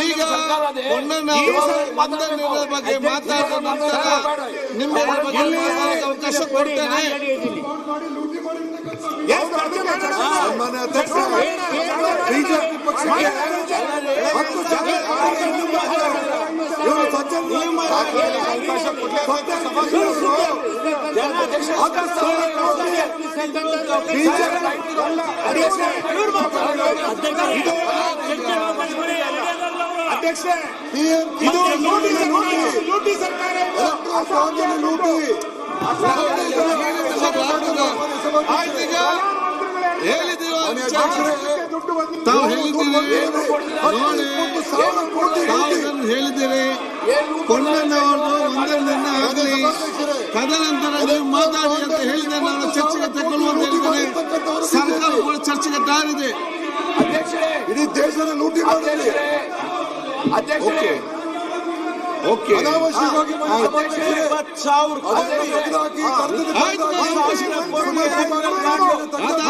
ಈಗ ವಂದನೆಗಳ ಬಗ್ಗೆ ಮಾತಾಡಿದ ನಂತರ ಬಗ್ಗೆ ಅವಕಾಶ ಕೊಡ್ತೇನೆ. ಬಿಜೆಪಿ ಪಕ್ಷಕ್ಕೆ ಹತ್ತು ಜನ ಇವರು ಸಜ್ಜನ ಅವಕಾಶ ಅಧ್ಯಕ್ಷ ಇದು ಲೂಟಿ ಲೂಟಿ ಸರ್ಕಾರ ಲೂಟಿ ಆಯ್ತು ಈಗ ಒಂದರಿಂದ ಆಗಲಿ ತದನಂತರ ನೀವು ಮಾತಾಡಿ ಅಂತ ಹೇಳಿದೆ ನಾನು ಚರ್ಚೆಗೆ ತಗೊಳ್ಳುವಂತ ಹೇಳಿದ್ದೇನೆ ಸರ್ಕಾರ ಕೂಡ ಚರ್ಚೆಗೆ ತಯಾರಿದೆ ಇಡೀ ದೇಶದ ಲೂಟಿ ಮಾಡಿ ಓಕೆ.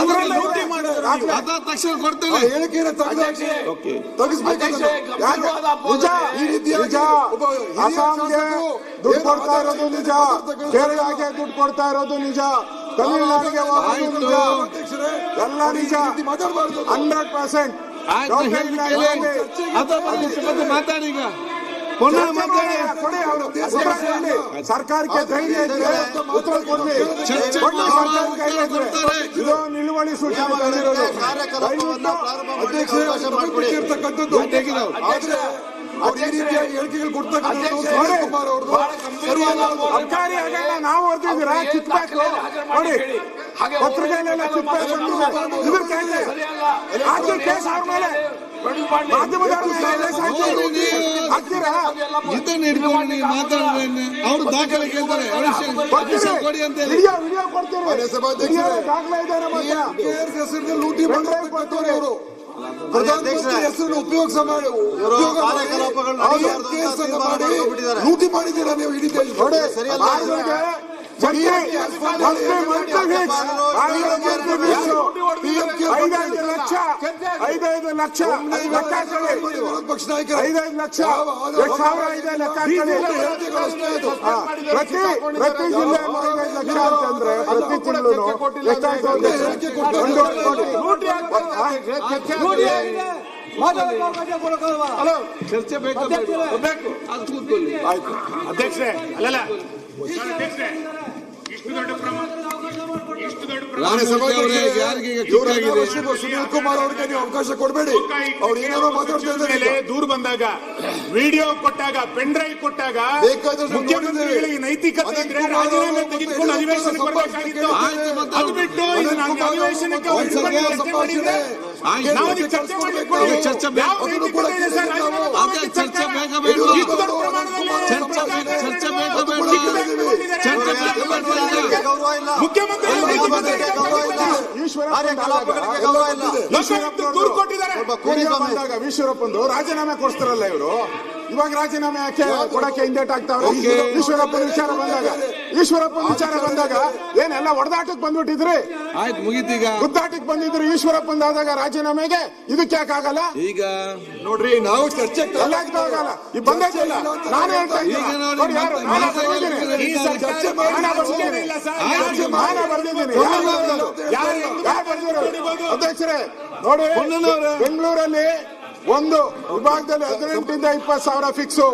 ಅದರಲ್ಲಿ ಲೂಟಿ ಅದ ತಕ್ಷಣ ಕೊಡ್ತೇವೆ. ಆ ಹೇಳಿಕೆಯನ್ನು. ಓಕೆ? ನಿಜ ಈ ರೀತಿಯಾಗಿ ಅಸ್ಸಾಂಗೆ ದುಡ್ಡು ಕೊಡ್ತಾ ಇರೋದು ನಿಜ. ಕೇರಳಗೆ ದುಡ್ಡು ಕೊಡ್ತಾ ಇರೋದು ನಿಜ. ತಮಿಳುನಾಡಿಗೆ. ನಿಜ. ಎಲ್ಲ ನಿಜ. Hundred percent. ಆಯ್ತು ಮಾತಾಡಿ ಸರ್ಕಾರಕ್ಕೆ ಧೈರ್ಯ ಇದ್ರೆ ಉತ್ತರ ಕೊಡ್ಲಿ ಧೈರ್ಯ ಇದ್ರೆ. ಇದು ನಿಲುವಳಿ ಸೂಚನೆ ಅಧ್ಯಕ್ಷರೇ. ಆದ್ರೆ ರೀತಿಯಾಗಿ ಹೇಳಿಕೆಗಳು ಕೊಡ್ತಕ್ಕಂಥದ್ದು ಆಗಲ್ಲ ನಾವು ಓದ್ತಿದ್ದೀರಾ ಕಿತ್ಬೇಕು ನೋಡಿ ಕಿತ್ಬೇಕು ಇದ್ರ ಕೇಸ್ ಅವ್ರ ಇದನ್ನ ಹಿಡ್ಕೊಂಡು ಅವರು ದಾಖಲೆ ಕೇಳ್ತಾರೆ ಅಡಿಷನ್ ಕೊಡಿ ಅಂತ ಹೇಳಿ. ಲೂಟಿ ಅವರು ಪ್ರಧಾನಮಂತ್ರಿ ಹೆಸರನ್ನು ಉಪಯೋಗಿಸ ಮಾಡಿ ಉಪಯೋಗ ಮಾಡಿದ್ದೀರಾ ನೀವು ಇಡೀ ಸರಿಯಲ್ಲ. ಐದೈದು ಲಕ್ಷ ಪಕ್ಷ ನಾಯಕರು ಐದೈದು ಲಕ್ಷ ಸಾವಿರ ಲೆಕ್ಕ ಪ್ರತಿ ಪ್ರತಿ ಜಿಲ್ಲೆ ಐದೈದು ಲಕ್ಷ ಅಂತಂದ್ರೆ ಪ್ರತಿ ಎಷ್ಟಾಯ್ತು ಚರ್ಚೆ ಬೇಕಾ? ಬೇಕು ಅಧ್ಯಕ್ಷರೇ ಅಲ್ಲಲ್ಲ ಇಷ್ಟು ದೊಡ್ಡ ಪ್ರಮಾಣ ಇಷ್ಟು ದೊಡ್ಡ ಪ್ರಮಾಣ ರಾಮಮೂರ್ತಿ ಅವರೇ ಯಾರಿಗೆ ಈಗ ಇವರು ಕಿತ್ತಾಗಿದೆ ಸುನೀಲ್ ಕುಮಾರ್ ಅವ್ರಿಗೆ ನೀವು ಅವಕಾಶ ಕೊಡಬೇಡಿ. ಅವ್ರು ಏನಾದ್ರು ಮಾತಾಡ್ತಾ ಇದ್ದಾರೆ ದೂರು ಬಂದಾಗ ವಿಡಿಯೋ ಕೊಟ್ಟಾಗ ಪೆನ್ ಡ್ರೈವ್ ಕೊಟ್ಟಾಗ ಮುಖ್ಯಮಂತ್ರಿಗಳಿಗೆ ನೈತಿಕತೆ ಇದ್ರೆ ರಾಜೀನಾಮೆ ತೆಗೆದುಕೊಂಡು ಅಧಿವೇಶನಕ್ಕೆ ಬರಬೇಕಾಗಿತ್ತು. ಅದು ಬಿಟ್ಟು ಇದು ನಾನು ಅಧಿವೇಶನಕ್ಕೆ ಒಂದ್ಸಲ ಚರ್ಚೆ ಮಾಡಿದ್ರೆ ಆಯ್ತು. ನಾವು ಚರ್ಚೆ ಬೇಗ ಬೇಗ ಬೇಗ ಮುಖ್ಯಮಂತ್ರಿ ಸಭಾಧ್ಯಕ್ಷರಿಗೆ ಗೌರವ ಇಲ್ಲ. ಕಾರ್ಯಕಲಾಪಗಳಿಗೆ ಗೌರವ ಇಲ್ಲ. ದೂರು ಕೊಟ್ಟಿದ್ದಾರೆ. ಬಂದಾಗ ಈಶ್ವರಪ್ಪಂದು ರಾಜೀನಾಮೆ ಕೊಡ್ತಾರಲ್ಲ ಇವರು. ಇವಾಗ ರಾಜೀನಾಮೆ ಯಾಕೆ ಕೊಡಕ್ಕೆ ಹಿಂದೇಟ್ ಆಗ್ತಾವ್ರೆ? ಈಶ್ವರಪ್ಪ ಈಶ್ವರಪ್ಪನ ವಿಚಾರ ಬಂದಾಗ ಈಶ್ವರಪ್ಪ ವಿಚಾರ ಬಂದಾಗ ಏನೆಲ್ಲ ಒಡೆದಾಟಕ್ಕೆ ಬಂದ್ಬಿಟ್ಟಿದ್ರಿ? ಆಯ್ತು ಮುಗಿತೀಗ ಗುದ್ದಾಟಕ್ಕೆ ಬಂದಿದ್ರು ಈಶ್ವರಪ್ಪ ಬಂದಾದಾಗ ರಾಜೀನಾಮೆಗೆ? ಇದಕ್ಕೆ ಯಾಕೆ ಆಗಲ್ಲ? ಈಗ ನೋಡ್ರಿ ನಾವು ಚರ್ಚೆ ಆಗಲ್ಲ. ಈ ಬಂದಿಲ್ಲ ನಾನು ಹೇಳ್ತಾ ಇದ್ದೀನಿ. ಯಾರು? ಇಲ್ಲ. ನಾನು ಬರ್ದಿದ್ದೀನಿ. ಅಧ್ಯಕ್ಷರೇ ನೋಡಿ. ಬೆಂಗಳೂರಲ್ಲಿ ಒಂದು ವಿಭಾಗದಲ್ಲಿ ಹದಿನೆಂಟರಿಂದ ಇಪ್ಪತ್ತು ಸಾವಿರ ಫಿಕ್ಸು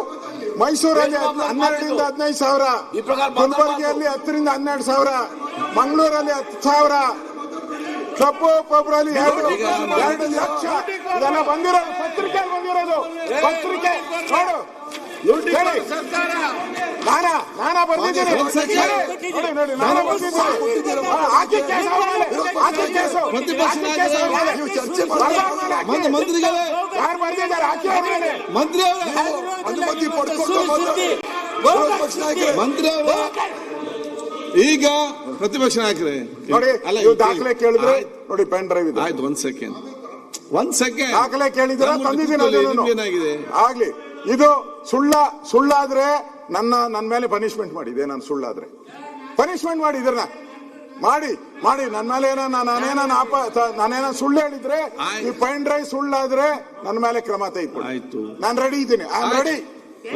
ಮೈಸೂರಲ್ಲಿ ಹನ್ನೆರಡರಿಂದ ಹದಿನೈದು ಸಾವಿರ. ಕಲಬುರಗಿಯಲ್ಲಿ ಹತ್ತರಿಂದ ಹನ್ನೆರಡು ಸಾವಿರ. ಮಂಗಳೂರಲ್ಲಿ ಹತ್ತು ಸಾವಿರ. ಕಪ್ಪು ಪಬ್ರಲ್ಲಿ ಎರಡು ಎರಡು ಲಕ್ಷ. ಇದೆಲ್ಲ ಬಂದಿರೋದು. ಪತ್ರಿಕೆ ಬಂದಿರೋದು. ಪತ್ರಿಕೆ ನೋಡು. ಹೇಳಿ. ನಾನಾ ನಾನಾ ನೋಡಿ ನಾನಾ ಕೇಸ್ ಕೇಸು. ಮಂತ್ರಿ ಮಂತ್ರಿಗಳೇ ಯಾರು ಬರ್ದಿದ್ದಾರೆ? ಹಾಕಿ ಅವ್ರ ಮೇಲೆ ಮಂತ್ರಿ ಅವರೇ ಅನುಮತಿ ಪಡ್ಕೊಂಡು ಪಕ್ಷ ನಾಯಕರೇ ಮಂತ್ರಿ ಅವರೇ ಈಗ ಪ್ರತಿಪಕ್ಷ ನಾಯಕರೇ ನೋಡಿ ಅಲ್ಲ ನೀವು ಇದು ದಾಖಲೆ ಕೇಳಿದ್ರೆ ನೋಡಿ ಪೆನ್ ಡ್ರೈವ್ ಇದೆ. ಆಯ್ತು ಒಂದ್ ಸೆಕೆಂಡ್. ಒಂದ್ ಸೆಕೆಂಡ್. ದಾಖಲೆ ಕೇಳಿದ್ರೆ ತಂದಿದ್ದೀನಿ. ಏನಾಗಿದೆ ಆಗ್ಲಿ. ಇದು ಸುಳ್ಳ ಸುಳ್ಳಾದ್ರೆ ನನ್ನ ನನ್ನ ಮೇಲೆ ಪನಿಷ್ಮೆಂಟ್ ಮಾಡಿ ಇದೆ ನಾನು ಸುಳ್ಳಾದ್ರೆ. ಪನಿಷ್ಮೆಂಟ್ ಮಾಡಿ ಇದನ್ನ ಮಾಡಿ ಮಾಡಿ ನನ್ನ ಮೇಲೆ ಏನೋ ನಾನೇನ ಅಪ ನಾನೇನ ಸುಳ್ಳು ಹೇಳಿದ್ರೆ ಈ ಪೈನ್ ಡ್ರೈ ಸುಳ್ಳಾದ್ರೆ ನನ್ನ ಮೇಲೆ ಕ್ರಮ ತೆಗೆದುಕೊಳ್ಳಿ ಆಯ್ತು. ನಾನು ರೆಡಿ ಇದ್ದೀನಿ. ಐ ರೆಡಿ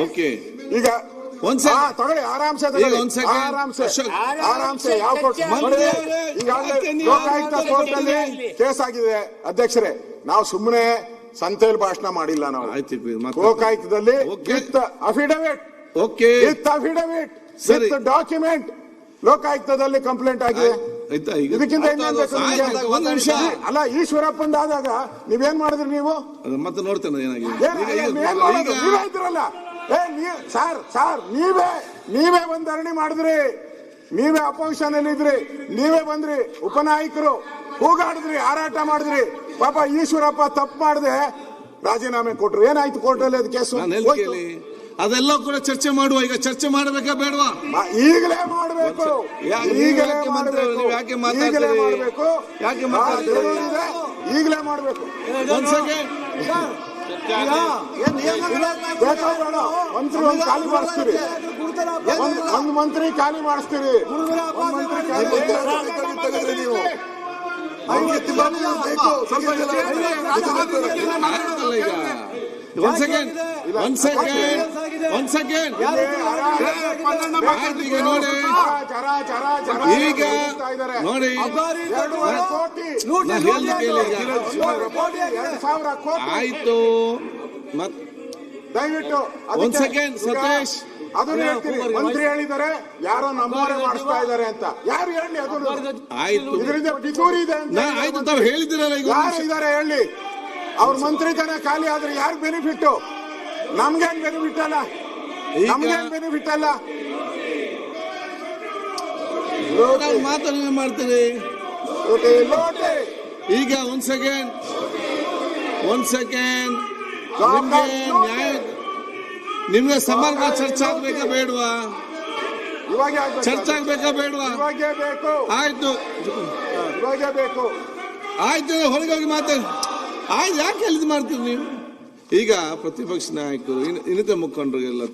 ಓಕೆ ಈಗ ತಗೊಳ್ಳಿ ಆರಾಮ್ಸೆ ತಗೊಳ್ಳಿ. ಯಾವ ಕೋರ್ಟ್ ಈಗಾಗಲೇ ಲೋಕಾಯುಕ್ತ ಅಲ್ಲಿ ಕೇಸ್ ಆಗಿದೆ. ಅಧ್ಯಕ್ಷರೇ ನಾವು ಸುಮ್ಮನೆ ಸಂತೆಯಲ್ಲಿ ಭಾಷಣ ಮಾಡಿಲ್ಲ ನಾವು. ಲೋಕಾಯುಕ್ತದಲ್ಲಿ with affidavit. Okay with affidavit. With document ಲೋಕಾಯುಕ್ತದಲ್ಲಿ complaint ಆಗಿದೆ. ಇದಕ್ಕಿಂತ? ಒಂದ್ ನಿಮಿಷ. ಅಲ್ಲ ಈಶ್ವರಪ್ಪಂದ ಆದಾಗ ನೀವೇನ್ ಮಾಡಿದ್ರಿ ನೀವು? ಮತ್ತೆ ನೋಡ್ತೇನೆ ನೀವೇ ಇದ್ರಲ್ಲ ಏ ನೀ ಸಾರ್ ಸಾರ್ ನೀವೇ ನೀವೇ ಒಂದ್ ಧರಣಿ ಮಾಡಿದ್ರಿ. ನೀವೇ ಅಪೋಸಿಷನ್ ಇದ್ರಿ. ನೀವೇ ಬಂದ್ರಿ. ಉಪನಾಯಕರು ಕೂಗಾಡಿದ್ರಿ ಹಾರಾಟ ಮಾಡಿದ್ರಿ. ಪಾಪ ಈಶ್ವರಪ್ಪ ತಪ್ಪು ಮಾಡದೆ. ರಾಜೀನಾಮೆ ಕೊಟ್ರು. ಏನಾಯ್ತು ಕೋರ್ಟಲ್ಲಿ ಅದು ಕೇಸು ಅದೆಲ್ಲ ಕೂಡ ಚರ್ಚೆ ಮಾಡುವ. ಈಗ ಚರ್ಚೆ ಮಾಡಬೇಕಾ ಬೇಡವಾ? ಈಗಲೇ ಮಾಡಬೇಕು. ಈಗಲೇ ಮಾಡಬೇಕು. ನೀವು ಯಾಕೆ ಮಾತಾಡ್ತೀರಿ? ಈಗಲೇ ಮಾಡಬೇಕು. ಯಾಕೆ ಮಾತಾಡ್ತೀರಿ? ಈಗಲೇ ಮಾಡಬೇಕು. ಮಂತ್ರಿ ಒಂದು ಖಾಲಿ ಮಾಡಿಸ್ತೀರಿ. ಒಂದ್ ಮಂತ್ರಿ ಖಾಲಿ ಮಾಡಿಸ್ತೀರಿ. ನೀವು. ಬೇಕು. ಒಂದ್ ಸೆಕೆಂಡ್ ಒಂದ್ ಸೆಕೆಂಡ್ ಒಂದ್ ಸೆಕೆಂಡ್ ಆಯ್ತು ಈಗ ನೋಡಿ ಈಗ. ನೋಡಿ ಆಯ್ತು ಮತ್ ದಯವಿಟ್ಟು ಒಂದ್ ಸೆಕೆಂಡ್, ಸತೀಶ್. ಅದನ್ನ ಹೇಳ್ತೀನಿ. ಮಂತ್ರಿ ಹೇಳಿದ್ದಾರೆ ಯಾರೋ ನಮ್ಮವರೇ ಮಾಡಿಸ್ತಾ ಇದ್ದಾರೆ ಅಂತ. ಯಾರು ಹೇಳಿ ಅದನ್ನು? ಆಯ್ತು ಇದರಿಂದ ಪಿತೂರಿ ಇದೆ ಅಂತ ಆಯ್ತು ತಾವು ಹೇಳಿದಿರಲ್ಲ ಈಗ ಯಾರು ಇದ್ದಾರೆ ಹೇಳಿ? ಅವ್ರ ಮಂತ್ರಿ ತನ ಖಾಲಿ ಆದ್ರೆ ಯಾರು ಬೆನಿಫಿಟ್ ನಮ್ಗೇನ್ ಬೆನಿಫಿಟ್ ಅಲ್ಲ? ನಮ್ಗೇನ್ ಬೆನಿಫಿಟ್ ಅಲ್ಲ? ಮಾತನ್ನ ಮಾಡ್ತೀರಿ? ಈಗ ಒಂದ್ ಸೆಕೆಂಡ್ ಒಂದ್ ಸೆಕೆಂಡ್ ನ್ಯಾಯ ನಿಮ್ಗೆ ಸಮಗ್ರ ಚರ್ಚೆ ಆಗ್ಬೇಕಾ ಬೇಡವಾ? ಚರ್ಚೆ ಆಗ್ಬೇಕಾ ಬೇಡವಾ? ಆಯ್ತು. ಆಯ್ತು ಹೊರಗೆ ಹೋಗಿ ಮಾತಾಡಿ. ಆಯ್ತು ಯಾಕೆ ಹೇಳಿದ್ ಮಾಡ್ತೀರಿ ನೀವು? ಈಗ ಪ್ರತಿಪಕ್ಷ ನಾಯಕರು ಇನ್ನಿತ ಇನ್ನಿತರ ಮುಖಂಡರಿಗೆಲ್ಲ